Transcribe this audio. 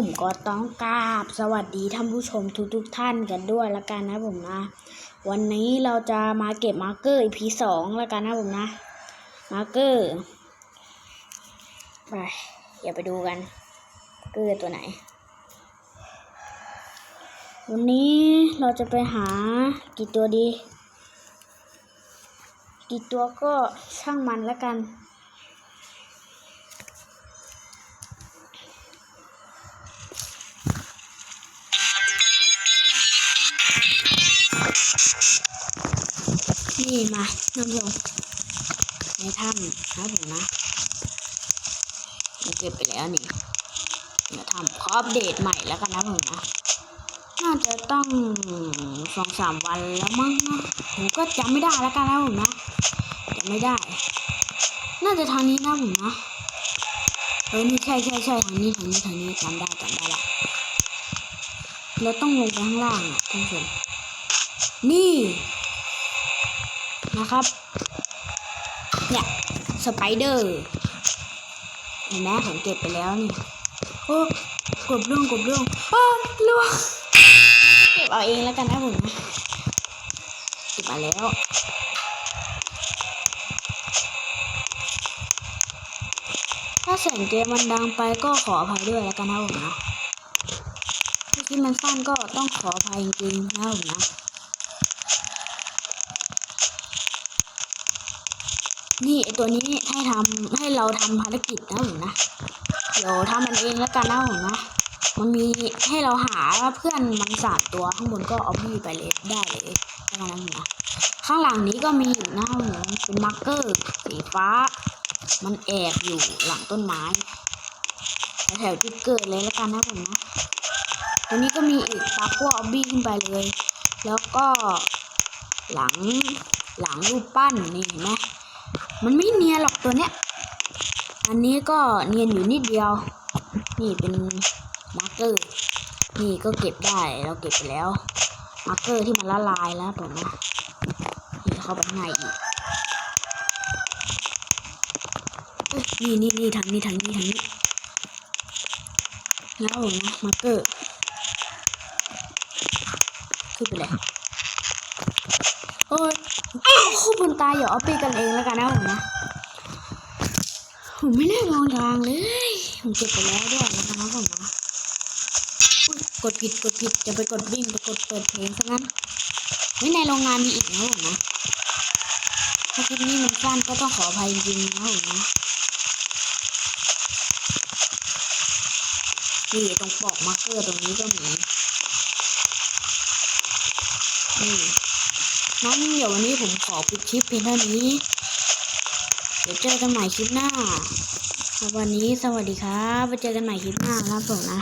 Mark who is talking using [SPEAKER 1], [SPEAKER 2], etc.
[SPEAKER 1] ผมก็ต้องกราบสวัสดีท่านผู้ชมทุกๆทท่านกันด้วยละกันนะผมนะ วันนี้เราจะมาเก็บมาร์เกอร์ EP สองละกันนะผมนะ มาร์เกอร์ไปอย่าไปดูกันเกอร์ตัวไหน วันนี้เราจะไปหากี่ตัวดี กี่ตัวก็ช่างมันละกัน นี่มาน้ำลงในถ้ำนะผมนะเราเก็บไปแล้วนี่เดี๋ยวทำขออัปเดตใหม่แล้วกันนะผมนะน่าจะต้องสองสามวันแล้วมั้งนะผมก็จำไม่ได้แล้วกันนะผมนะจำไม่ได้ น่าจะทางนี้นะผมนะเออนี่ใช่ใช่ใช่ทางนี้ทางนี้ทางนี้จำได้จำได้ละเราต้องลงไปข้างล่างอะท่านผู้ชม นี่ นะครับ เนี่ยสไปเดอร์เห็นไหมผมเก็บไปแล้วนี่ โอ้กบล่วงกบล่วงอ้าล่วงเก็บเอาเองแล้วกันนะผมนะเก็บมาแล้วถ้าเสียงเกมมันดังไปก็ขออภัยด้วยแล้วกันนะผมนะที่มันสั้นก็ต้องขออภัยจริงๆนะผมนะ นี่ไอตัวนี้ให้ทำให้เราทำภารกิจนะผมนะ เดี๋ยวทำมันเองแล้วกันนะผมนะ มันมีให้เราหาว่าเพื่อนมันสามตัวข้างบนก็เอาบี้ไปเลยได้เลยแล้วกันนะผมนะข้างหลังนี้ก็มีอีกนะผมเป็นมาร์กเกอร์สีฟ้า มันแอบอยู่หลังต้นไม้แถวจุดเกิดเลยแล้วกันนะผมนะตัวนี้ก็มีอีกปากัวเอาบี้ขึ้นไปเลย แล้วก็หลังหลังรูปปั้นนี่เห็นไหม มันไม่เนียนหรอกตัวเนี้ย อันนี้ก็เนียนอยู่นิดเดียว นี่เป็นมาร์กเกอร์ นี่ก็เก็บได้เราเก็บไปแล้ว มาร์กเกอร์ที่มันละลายแล้วผมนะนี่เข้าไปข้างในอีกนี่นี่นี่ทางนี้ทางนี้ทางนี้แล้วผมนะมาร์กเกอร์ขึ้นไปเลย อ้ยอ้าวบนตายอย่าเอาไปกันเองแล้วกันนะผมนะผมไม่ได้มองทางเลย ผมเก็บไปแล้วด้วยนะครับผมนะกดผิดกดผิดจะไปกดวิ่งไปกดเปิดเพลงซะงั้นไม่ในโรงงานมีอีกนะผมนะถ้าคลิปนี้มันสั้นก็ต้องขออภัยจริงนะผมนะนี่ตรงปอกมาร์เกอร์ตรงนี้ก็มีนี่ นั้นเดี๋ยววันนี้ผมขอปิดคลิปเพียงเท่านี้ เดี๋ยวเจอกันใหม่คลิปหน้า วันนี้สวัสดีครับไปเจอกันใหม่คลิปหน้าครับผมนะ